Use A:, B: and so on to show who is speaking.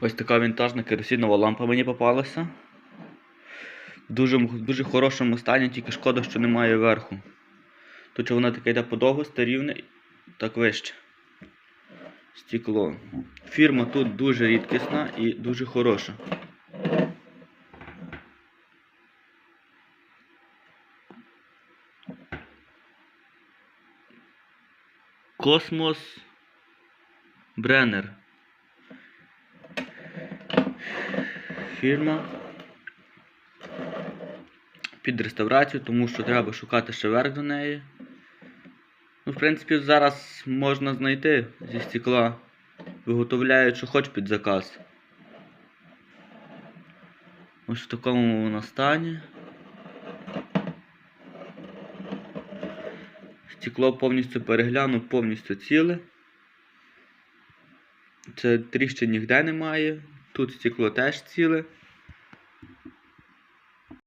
A: Ось така вінтажна керосинова лампа мені попалася. В дуже, дуже хорошому стані, тільки шкода, що немає верху. Тут вона таке йде подовго, старівне, так вище. Стекло. Фірма тут дуже рідкісна і дуже хороша. Космос Бреннер. Фірма. Під реставрацію, тому що треба шукати ще верх до неї. Ну, в принципі, зараз можна знайти зі стекла. Виготовляють, що хоч під заказ. Ось в такому вона стані. Стекло повністю переглянув, повністю ціле. Це тріщин ніде немає. Тут стекло теж ціле.